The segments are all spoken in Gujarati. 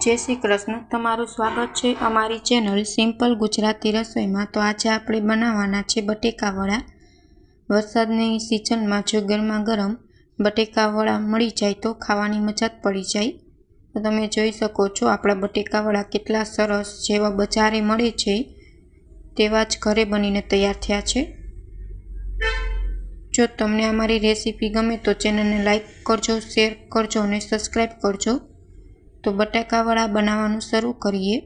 જય શ્રી કૃષ્ણ. તમારું સ્વાગત છે અમારી ચેનલ સિમ્પલ ગુજરાતી રસોઈમાં. તો આજે આપણે બનાવવાના છે બટેકાવડા. વરસાદની સિઝનમાં જો ગરમા ગરમ બટેકાવડા મળી જાય તો ખાવાની મજા જ પડી જાય. તો તમે જોઈ શકો છો આપણા બટેકાવડા કેટલા સરસ જેવા બજારે મળે છે તેવા જ ઘરે બનીને તૈયાર થયા છે. જો તમને અમારી રેસીપી ગમે તો ચેનલને લાઇક કરજો, શેર કરજો અને સબસ્ક્રાઈબ કરજો. તો બટાકાવડા બનાવવાનું શરૂ કરીએ.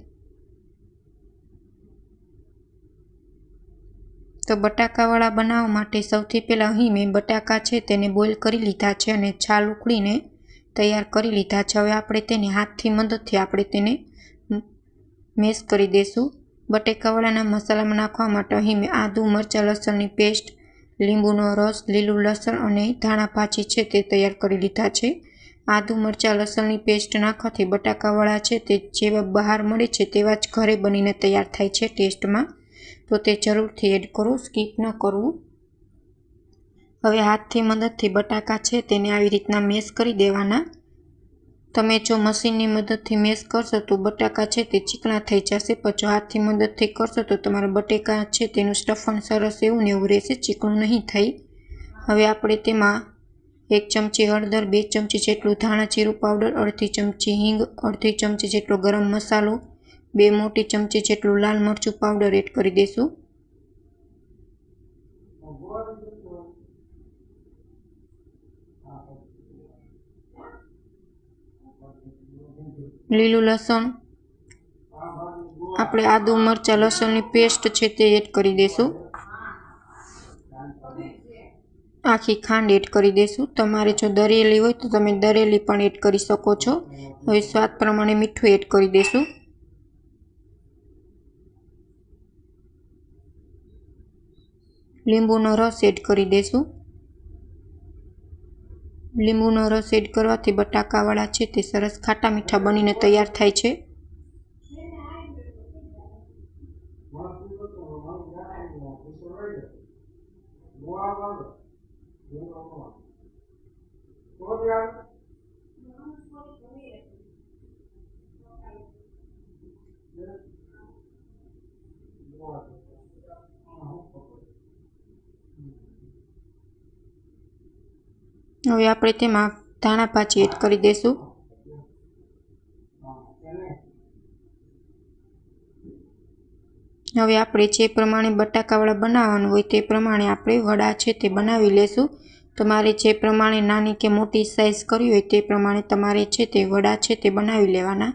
તો બટાકાવડા બનાવવા માટે સૌથી પહેલાં અહીં મેં બટાકા છે તેને બોઇલ કરી લીધા છે અને છાલ ઉકળીને તૈયાર કરી લીધા છે. હવે આપણે તેને હાથથી મદદથી આપણે તેને મેશ કરી દઈશું બટેકાવડાના મસાલામાં નાખવા માટે અહીં મેં આદુ, મરચાં, લસણની પેસ્ટ, લીંબુનો રસ, લીલું લસણ અને ધાણા પાછી છે તે તૈયાર કરી લીધા છે. આદુ મરચાં, લસણની પેસ્ટ નાખવાથી બટાકાવાળા છે તે જેવા બહાર મળે છે તેવા જ ઘરે બનીને તૈયાર થાય છે ટેસ્ટમાં. તો તે જરૂરથી એડ કરો, સ્કીપ ન કરવું. હવે હાથથી મદદથી બટાકા છે તેને આવી રીતના મેશ કરી દેવાના. તમે જો મશીનની મદદથી મેશ કરશો તો બટાકા છે તે ચીકણા થઈ જશે. પણ જો હાથથી મદદથી કરશો તો તમારા બટેકા છે તેનું સ્ટફન સરસ એવું ને એવું રહેશે, ચીકણું નહીં થઈ. હવે આપણે તેમાં એક ચમચી હળદર, બે ચમચી જેટલું ધાણા જીરું પાવડર, અડધી ચમચી હિંગ, અડધી ચમચી જેટલો ગરમ મસાલો, બે મોટી ચમચી જેટલું લાલ મરચું પાવડર એડ કરી દઈશું લીલું લસણ. આપણે આદુ મરચાં, લસણની પેસ્ટ છે તે એડ કરી દઈશું આખી ખાંડ એડ કરી દઈશું તમારે જો દરેલી હોય તો તમે દરેલી પણ એડ કરી શકો છો. હવે સ્વાદ પ્રમાણે મીઠું એડ કરી દઈશું લીંબુનો રસ એડ કરી દઈશું લીંબુનો રસ એડ કરવાથી બટાકાવાળા છે તે સરસ ખાટા મીઠા બનીને તૈયાર થાય છે. હવે આપણે તેમાં ધાણા પાછી એડ કરી દઈશું. હવે આપણે જે પ્રમાણે બટાકાવાળા બનાવવાનું હોય તે પ્રમાણે આપણે વડા છે તે બનાવી લેશું. તમારે જે પ્રમાણે નાની કે મોટી સાઇઝ કરવી હોય તે પ્રમાણે તમારે છે તે વડા છે તે બનાવી લેવાના.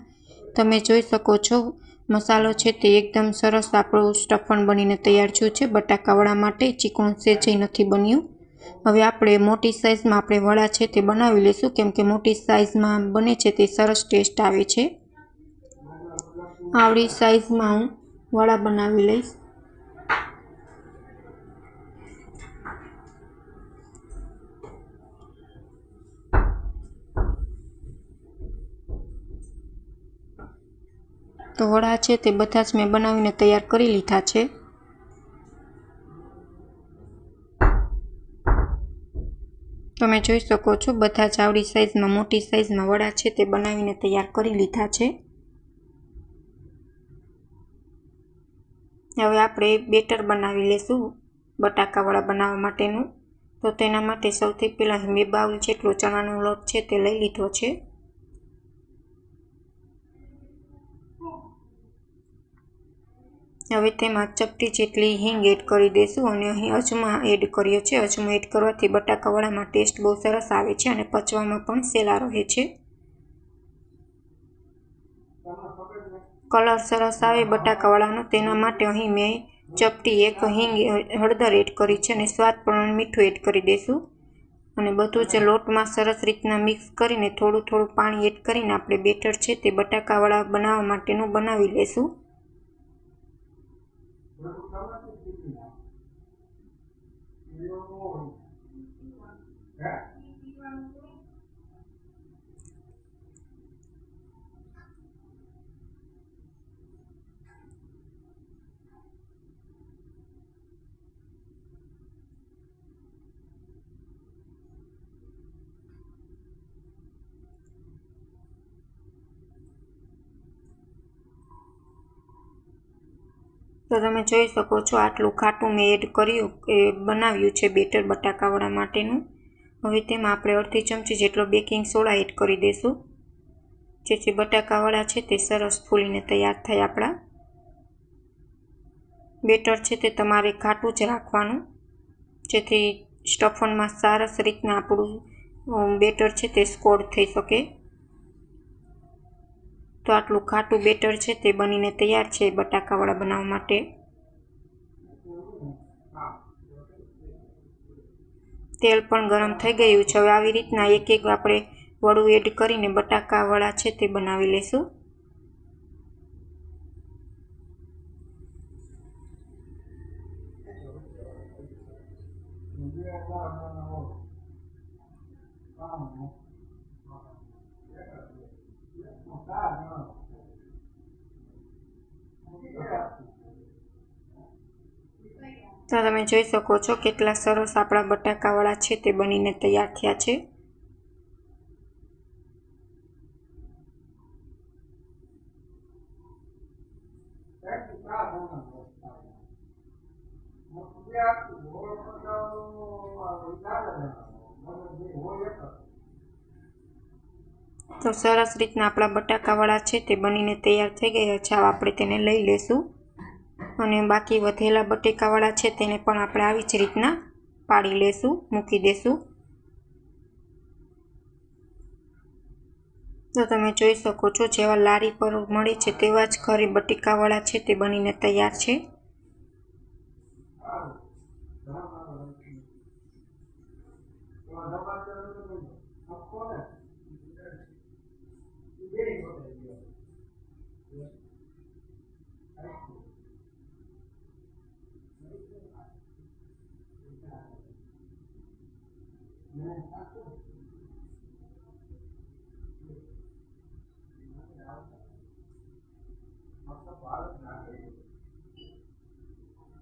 તમે જોઈ શકો છો, મસાલો છે તે એકદમ સરસ આપણું સ્ટફન બનીને તૈયાર થયું છે. બટાકાવડા માટે ચીકણું સેજય નથી બન્યું. હવે આપણે મોટી સાઇઝમાં આપણે વડા છે તે બનાવી લઈશું કેમ કે મોટી સાઇઝમાં બને છે તે સરસ ટેસ્ટ આવે છે. આવડી સાઇઝમાં હું વડા બનાવી લઈશ. તો વડા છે તે બધા જ મેં બનાવીને તૈયાર કરી લીધા છે. તમે જોઈ શકો છો, બધા જ આવડી સાઇઝમાં મોટી સાઇઝમાં વડા છે તે બનાવીને તૈયાર કરી લીધા છે. હવે આપણે બેટર બનાવી લેશું, બટાકાવાળા બનાવવા માટેનું. તો તેના માટે સૌથી પહેલાં બે બાઉલ જેટલો ચણાનો લોટ છે તે લઈ લીધો છે. હવે તેમાં ચપટી જેટલી હિંગ એડ કરી દઈશું અને અહીં અજમા એડ કર્યો છે. અજમો એડ કરવાથી બટાકાવાળામાં ટેસ્ટ બહુ સરસ આવે છે અને પચવામાં પણ સેલા રહે છે. કલર સરસ આવે બટાકાવાળાનો, તેના માટે અહીં મેં ચપટી એક હિંગ હળદર એડ કરી છે અને સ્વાદ પણ મીઠું એડ કરી દઈશું અને બધું જ લોટમાં સરસ રીતના મિક્સ કરીને થોડું થોડું પાણી એડ કરીને આપણે બેટર છે તે બટાકાવાળા બનાવવા માટેનું બનાવી લેશું Yeah. તો તમે જોઈ શકો છો આટલું ખાટું મેં એડ કર્યું, એ બનાવ્યું છે બેટર બટાકાવાળા માટેનું. હવે તેમાં આપણે અડધી ચમચી જેટલો બેકિંગ સોડા એડ કરી દઈશું જેથી બટાકાવાળા છે તે સરસ ફૂલીને તૈયાર થાય આપણા. બેટર છે તે તમારે ખાટું જ રાખવાનું. જેથી સ્ટફનમાં સરસ રીતના આપણું બેટર છે તે સ્કોડ થઈ શકે. તો આટલું ખાટું બેટર છે તે બનીને તૈયાર છે બટાકાવાળા બનાવવા માટે. તેલ પણ ગરમ થઈ ગયું છે. હવે આવી રીતના એક એક આપણે વડું એડ કરીને બટાકાવાળા છે તે બનાવી લઈશું તો તમે જોઈ શકો છો કેટલા સરસ આપણા બટાકાવાળા છે તે બનીને તૈયાર થયા છે. તો સરસ રીતના આપણા બટાકાવાળા છે તે બનીને તૈયાર થઈ ગયા છે. આપણે તેને લઈ લેશું અને બાકી વધેલા બટેકાવાળા છે તેને પણ આપણે આવી જ રીતના પાડી લેશું મૂકી દેશું. તો તમે જોઈ શકો છો જેવા લારી પર મળે છે તેવા જ ઘરે બટેકાવાળા છે તે બનીને તૈયાર છે.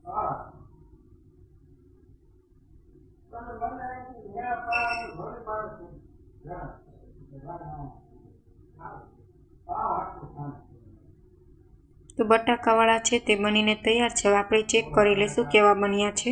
Ah. તો બટાકાવાળા છે તે બનીને તૈયાર છે. હવે આપણે ચેક કરી લઈશું કેવા બન્યા છે.